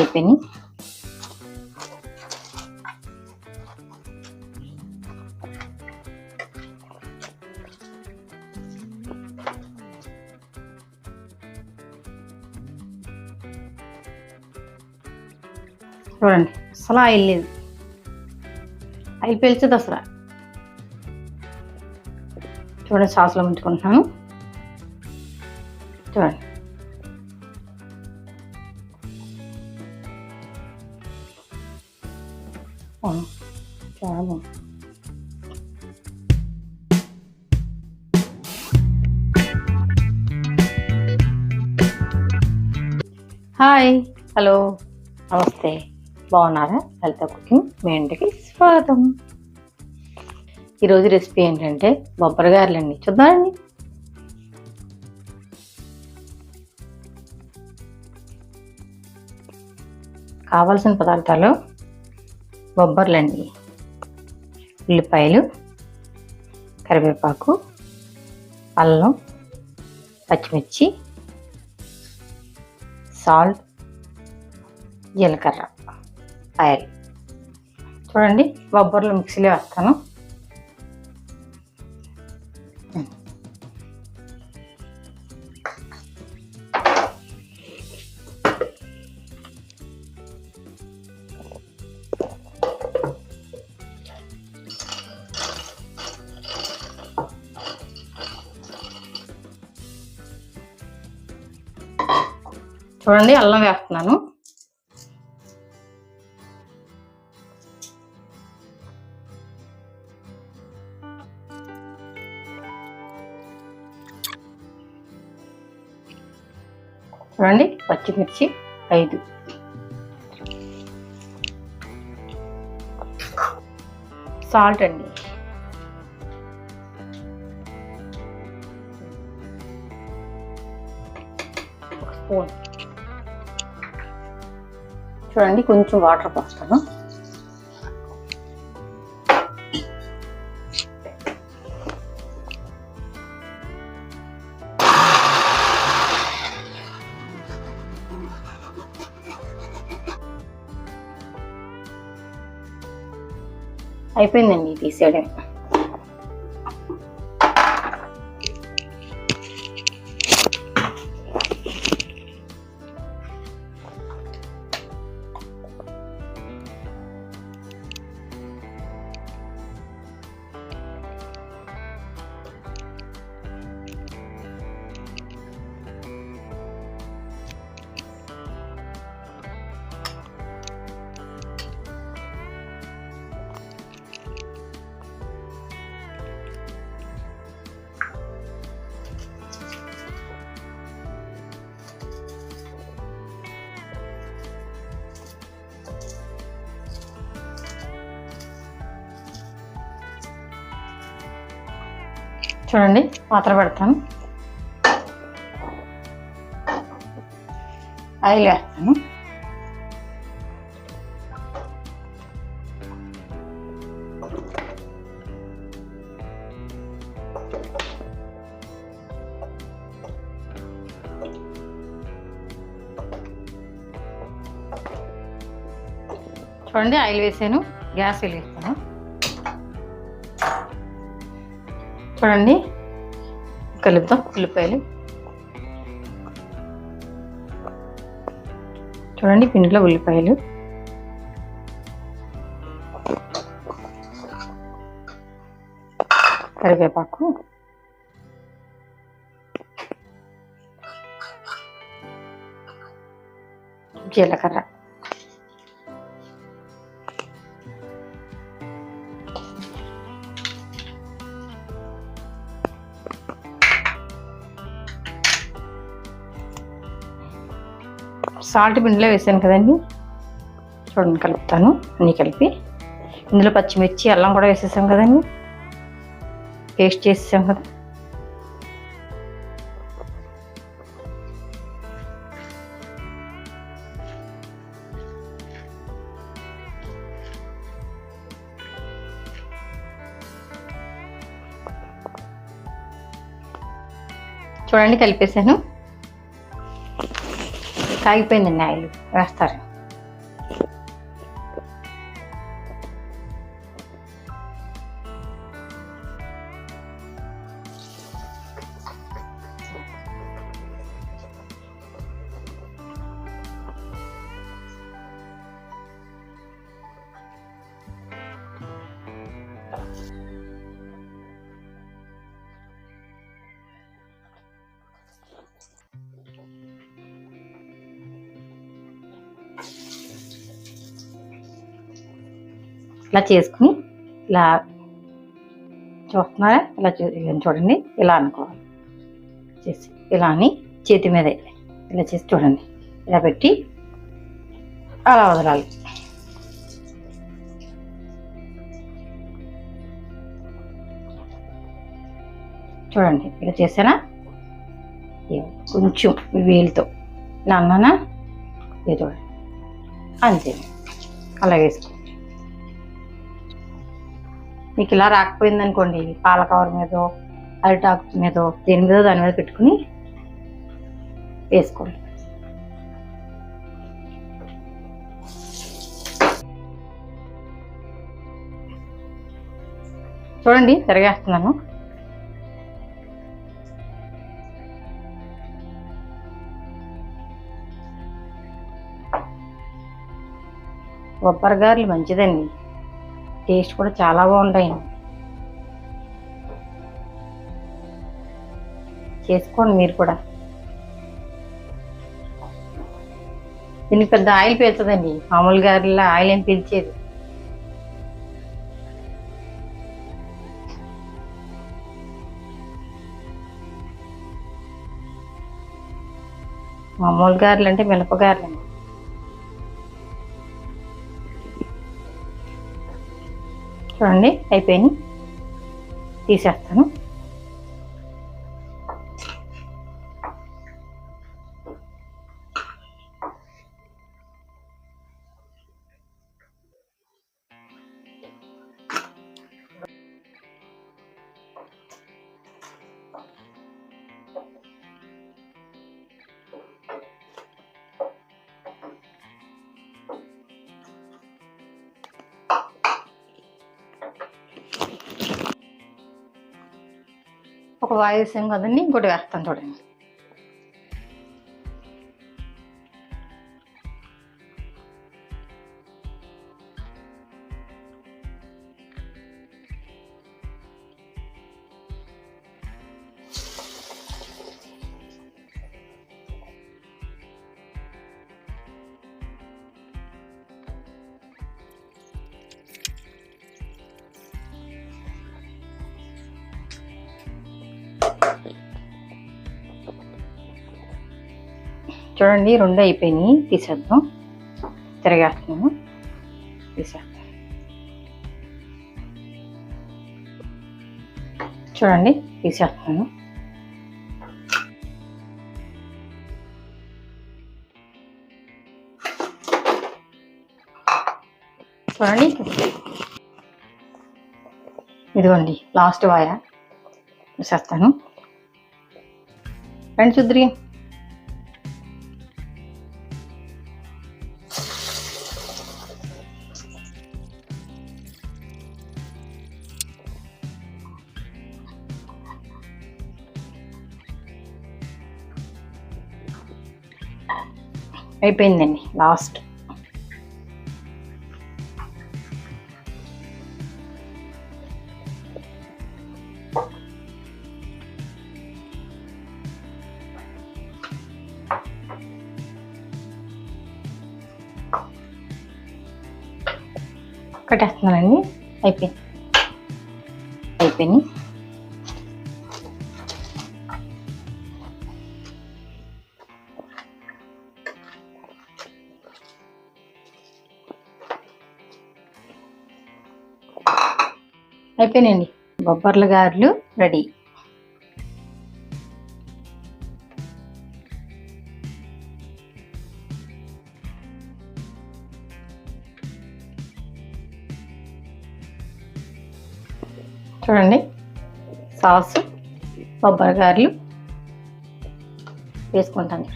అయిపోయినాయి. చూడండి అసలు ఆయిల్ లేదు. ఆయిల్ పీల్చదు అసలు చూడండి సాసులో ఉంచుకుంటున్నాను చూడండి. చాలా బాగుంది హాయ్ హలో నమస్తే బాగున్నారా? లలిత కుకింగ్. మీ ఇంటికి స్వాగతం. ఈరోజు రెసిపీ ఏంటంటే బొబ్బరి గారెలండి. చూద్దామండి. కావాల్సిన పదార్థాలు బొబ్బర్లండి ఉల్లిపాయలు కరివేపాకు అల్లం పచ్చిమిర్చి సాల్ట్ జీలకర్ర ఆయిల్. చూడండి బొబ్బర్లు మిక్సీలో వేస్తాను. చూడండి అల్లం వేస్తున్నాను. చూడండి పచ్చిమిర్చి ఐదు. సాల్ట్ అండి. చూడండి కొంచెం వాటర్ పోస్తాను. అయిపోయిందండి తీసేయడం. చూడండి పాత్ర పెడతాను. ఆయిల్ వేస్తాను చూడండి ఆయిల్ వేసాను గ్యాస్ వెలిగిస్తాను. చూడండి. కలుపుతాం ఉల్లిపాయలు. చూడండి పిండిలో ఉల్లిపాయలు. కరివేపాకు. జీలకర్ర. సాల్ట్ పిండిలో వేసాను కదండి. చూడండి కలుపుతాను. అన్నీ కలిపి. ఇందులో పచ్చిమిర్చి అల్లం కూడా వేసేసాం కదండి. పేస్ట్ చేసేసాం కదా. చూడండి కలిపేసాను. కాగిపోయిందండి ఆయిల్ వేస్తారు ఇలా చేసుకుని ఇలా చూస్తున్నారా? ఇలా చూడండి. ఇలా అనుకోవాలి. చేసి ఇలా అని చేతి మీదే ఇలా చేసి చూడండి. ఇలా పెట్టి అలా వదలాలి. చూడండి. ఇలా చేసానా కొంచెం ఈ వేలుతో. ఇలా అన్నానా? ఇది చూడండి. అంతే. అలా వేసుకో మీకు ఇలా రాకపోయింది అనుకోండి పాల కవర్ మీదో అరిటాకు మీదో దేని మీద దాని మీద పెట్టుకుని వేసుకోండి. చూడండి తిరగేస్తున్నాను బొబ్బరి గారెలు మంచిదండి. టేస్ట్ కూడా చాలా బాగుంటాయి. చేసుకోండి మీరు కూడా. దీనికి పెద్ద ఆయిల్ పీల్చదండి మామూలు గారిలో ఆయిల్ ఏం పీల్చేది. మామూలు గారెలు అంటే మినపగారెలు అండి చూడండి అయిపోయింది. తీసేస్తాను. ఒక వాయిస్ ఏం కదండి ఇంకోటి వేస్తాను చూడండి. చూడండి రెండు అయిపోయినాయి. తీసేద్దాం. తిరగేస్తున్నాము తీసేస్తాను చూడండి తీసేస్తున్నాను. చూడండి. ఇదిగోండి లాస్ట్ వాయ తీసేస్తాను. రండి చూద్దరి అయిపోయిందండి లాస్ట్ కట్టేస్తున్నానండి అయిపోయింది. అయిపోయింది. అయిపోయినాయండి. బొబ్బర్ల గారెలు రెడీ. చూడండి సాస్ బొబ్బరి గారెలు వేసుకుంటాను.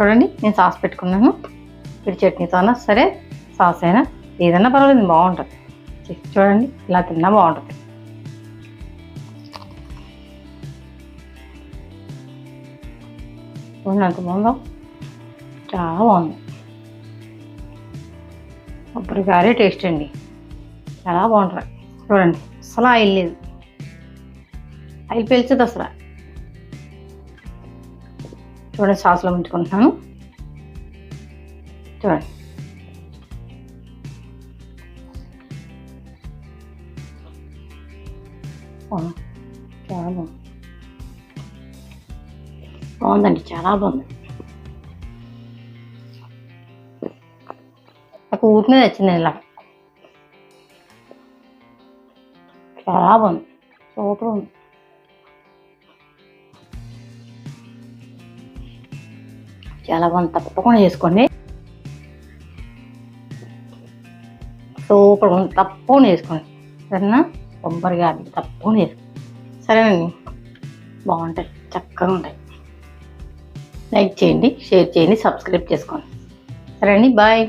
చూడండి నేను సాస్ పెట్టుకున్నాను. ఇది చట్నీతోన సరే సాస్ అయినా ఏదైనా పర్వాలేదు బాగుంటుంది. చూడండి ఇలా తిన్నా బాగుంటుంది. చూడండి ఎంత బాగుందో. చాలా బాగుంది. కొబ్బరికాయ టేస్ట్ అండి. చాలా బాగుంటుంది. చూడండి అసలు ఆయిల్ లేదు. ఆయిల్ పీల్చదు అసలు చూడండి సాస్లో ఉంచుకుంటున్నాను చూడండి. చాలా బాగుంది. బాగుందండి చాలా బాగుంది. నాకు ఊరి మీద వచ్చింది ఇలా. చాలా బాగుంది. సూపర్ ఉంది. చాలా బాగుంది తప్పకుండా చేసుకోండి. సూపర్ ఉంది తప్పకుండా చేసుకోండి. సరేనా? కొబ్బరిగా అది తప్పకుండా చేసుకోండి సరేనండి. బాగుంటాయి చక్కగా ఉంటాయి. లైక్ చేయండి షేర్ చేయండి సబ్స్క్రైబ్ చేసుకోండి. సరే అండి బాయ్.